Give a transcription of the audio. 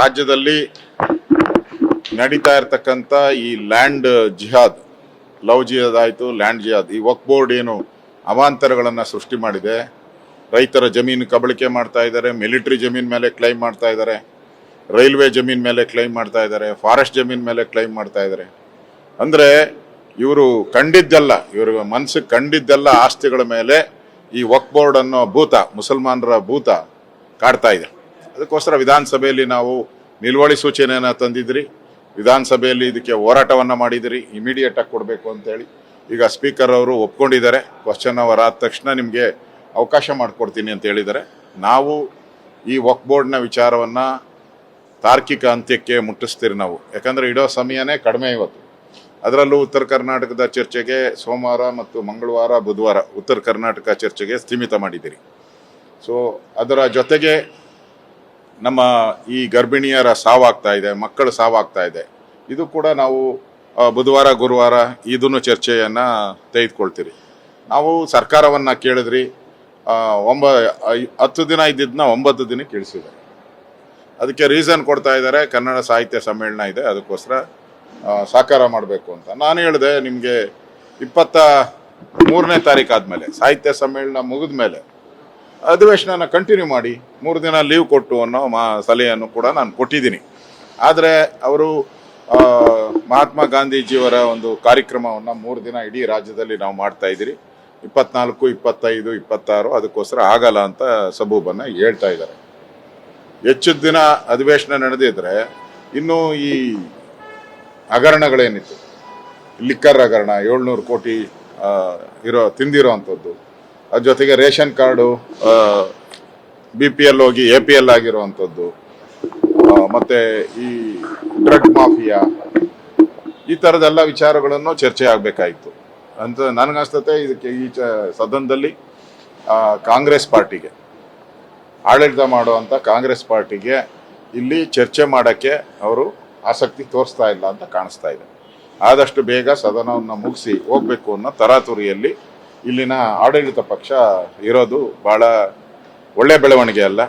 ರಾಜ್ಯದಲ್ಲಿ ನಡೀತಾ ಇರತಕ್ಕಂಥ ಈ ಲ್ಯಾಂಡ್ ಜಿಹಾದ್, ಲವ್ ಜಿಹಾದ್ ಆಯಿತು, ಲ್ಯಾಂಡ್ ಜಿಹಾದ್. ಈ ವಕ್ ಬೋರ್ಡ್ ಏನು ಅವಾಂತರಗಳನ್ನು ಸೃಷ್ಟಿ ಮಾಡಿದೆ. ರೈತರ ಜಮೀನು ಕಬಳಿಕೆ ಮಾಡ್ತಾ ಇದ್ದಾರೆ, ಮಿಲಿಟರಿ ಜಮೀನ್ ಮೇಲೆ ಕ್ಲೈಮ್ ಮಾಡ್ತಾ ಇದ್ದಾರೆ, ರೈಲ್ವೆ ಜಮೀನ್ ಮೇಲೆ ಕ್ಲೈಮ್ ಮಾಡ್ತಾ ಇದ್ದಾರೆ ಫಾರೆಸ್ಟ್ ಜಮೀನ್ ಮೇಲೆ ಕ್ಲೈಮ್ ಮಾಡ್ತಾ ಇದ್ದಾರೆ. ಅಂದ್ರೆ ಇವರು ಕಂಡಿದ್ದಲ್ಲ, ಇವ್ರ ಮನಸ್ಸಿಗೆ ಕಂಡಿದ್ದೆಲ್ಲ ಆಸ್ತಿಗಳ ಮೇಲೆ ಈ ವಕ್ ಬೋರ್ಡ್ ಅನ್ನೋ ಭೂತ, ಮುಸಲ್ಮಾನರ ಭೂತ ಕಾಡ್ತಾ ಇದೆ. ಅದಕ್ಕೋಸ್ಕರ ವಿಧಾನಸಭೆಯಲ್ಲಿ ನಾವು ನಿಲುವಳಿ ಸೂಚನೆಯನ್ನು ತಂದಿದ್ರಿ. ವಿಧಾನಸಭೆಯಲ್ಲಿ ಇದಕ್ಕೆ ಹೋರಾಟವನ್ನು ಮಾಡಿದಿರಿ. ಇಮಿಡಿಯೇಟ್ ಆಗಿ ಕೊಡಬೇಕು ಅಂತೇಳಿ ಈಗ ಸ್ಪೀಕರ್ ಅವರು ಒಪ್ಕೊಂಡಿದ್ದಾರೆ. ಕ್ವಶನ್ ಅವರ್ ಆದ ತಕ್ಷಣ ನಿಮಗೆ ಅವಕಾಶ ಮಾಡಿಕೊಡ್ತೀನಿ ಅಂತ ಹೇಳಿದ್ದಾರೆ. ನಾವು ಈ ವಕ್ ಬೋರ್ಡ್ನ ವಿಚಾರವನ್ನ ತಾರ್ಕಿಕ ಅಂತ್ಯಕ್ಕೆ ಮುಟ್ಟಿಸ್ತೀರಿ ನಾವು. ಯಾಕಂದರೆ ಇಡೋ ಸಮಯನೇ ಕಡಿಮೆ ಇವತ್ತು. ಅದರಲ್ಲೂ ಉತ್ತರ ಕರ್ನಾಟಕದ ಚರ್ಚೆಗೆ ಸೋಮವಾರ ಮತ್ತು ಮಂಗಳವಾರ, ಬುಧವಾರ ಉತ್ತರ ಕರ್ನಾಟಕ ಚರ್ಚೆಗೆ ಸ್ಥೀಮಿತ ಮಾಡಿದ್ದೀರಿ. ಸೊ ಅದರ ಜೊತೆಗೆ ನಮ್ಮ ಈ ಗರ್ಭಿಣಿಯರ ಸಾವಾಗ್ತಾ ಇದೆ, ಮಕ್ಕಳು ಸಾವಾಗ್ತಾ ಇದೆ. ಇದು ಕೂಡ ನಾವು ಬುಧವಾರ, ಗುರುವಾರ ಇದನ್ನು ಚರ್ಚೆಯನ್ನ ತೆಗೆದುಕೊಳ್ತೀರಿ. ನಾವು ಸರ್ಕಾರವನ್ನ ಕೇಳಿದ್ರಿ ಒಂಬ ಹತ್ತು ದಿನ ಇದ್ದಿದ್ದನ್ನ ಒಂಬತ್ತು ದಿನ ಕೇಳಿಸಿದ್ದಾರೆ. ಅದಕ್ಕೆ ರೀಸನ್ ಕೊಡ್ತಾ ಇದ್ದಾರೆ, ಕನ್ನಡ ಸಾಹಿತ್ಯ ಸಮ್ಮೇಳನ ಇದೆ, ಅದಕ್ಕೋಸ್ಕರ ಸಾಕಾರ ಮಾಡಬೇಕು ಅಂತ. ನಾನು ಹೇಳಿದೆ, ನಿಮಗೆ ಇಪ್ಪತ್ತ ಮೂರನೇ ತಾರೀಕು ಆದಮೇಲೆ, ಸಾಹಿತ್ಯ ಸಮ್ಮೇಳನ ಮುಗಿದ ಮೇಲೆ ಅಧಿವೇಶನ ಕಂಟಿನ್ಯೂ ಮಾಡಿ ಮೂರು ದಿನ ಲೀವ್ ಕೊಟ್ಟು ಅನ್ನೋ ಮಾ ಸಲಹೆಯನ್ನು ಕೂಡ ನಾನು ಕೊಟ್ಟಿದ್ದೀನಿ. ಆದರೆ ಅವರು ಮಹಾತ್ಮ ಗಾಂಧೀಜಿಯವರ ಒಂದು ಕಾರ್ಯಕ್ರಮವನ್ನು ಮೂರು ದಿನ ಇಡೀ ರಾಜ್ಯದಲ್ಲಿ ನಾವು ಮಾಡ್ತಾ ಇದ್ದೀರಿ. ಇಪ್ಪತ್ನಾಲ್ಕು, ಇಪ್ಪತ್ತೈದು, ಇಪ್ಪತ್ತಾರು ಅದಕ್ಕೋಸ್ಕರ ಆಗಲ್ಲ ಅಂತ ಸಬೂಬನ್ನು ಹೇಳ್ತಾ ಇದ್ದಾರೆ. ಹೆಚ್ಚು ದಿನ ಅಧಿವೇಶನ ನಡೆದಿದ್ರೆ ಇನ್ನು ಈ ಹಗರಣಗಳೇನಿತ್ತು, ಲಿಕ್ಕರ್ ಹಗರಣ, ಏಳ್ನೂರು ಕೋಟಿ ಇರೋ, ತಿಂದಿರೋ ಅಂಥದ್ದು ಜೊತೆಗೆ ration card B P L ಹೋಗಿ ಎ ಪಿ ಎಲ್ ಆಗಿರುವಂಥದ್ದು ಮತ್ತೆ ಈ ಡ್ರಗ್ ಮಾಫಿಯಾ, ಈ ಥರದೆಲ್ಲ ವಿಚಾರಗಳನ್ನು ಚರ್ಚೆ ಆಗಬೇಕಾಯಿತು. ಅಂತ ನನಗನ್ಸ್ತತೆ ಇದಕ್ಕೆ ಈ ಚ, ಸದನದಲ್ಲಿ ಕಾಂಗ್ರೆಸ್ ಪಾರ್ಟಿಗೆ, ಆಡಳಿತ ಮಾಡುವಂಥ ಕಾಂಗ್ರೆಸ್ ಪಾರ್ಟಿಗೆ ಇಲ್ಲಿ ಚರ್ಚೆ ಮಾಡೋಕ್ಕೆ ಅವರು ಆಸಕ್ತಿ ತೋರಿಸ್ತಾ ಇಲ್ಲ ಅಂತ ಕಾಣಿಸ್ತಾ ಇದೆ. ಆದಷ್ಟು ಬೇಗ ಸದನವನ್ನು ಮುಗಿಸಿ ಹೋಗ್ಬೇಕು ಅನ್ನೋ ತರಾತುರಿಯಲ್ಲಿ ಇಲ್ಲಿನ ಆಡಳಿತ ಪಕ್ಷ ಇರೋದು ಬಹಳ ಒಳ್ಳೆ ಬೆಳವಣಿಗೆ ಅಲ್ಲ.